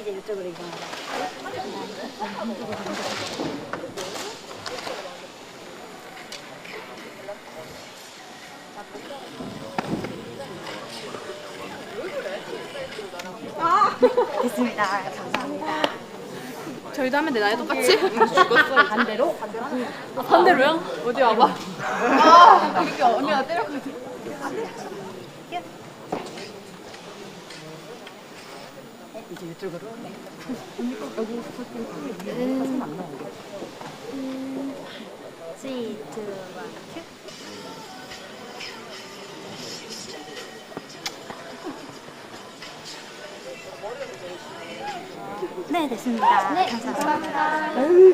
이제 이쪽으로 이동하 아. 됐습니다. 감사합니다. 저희도 하면 돼. 나이 똑같이? 네. 죽었어. 반대로? 반대로요? 어디 와봐. 아, 그러니까 언니가 때렸거든. 스위트 원 큐. 네, 됐습니다. 네, 감사합니다.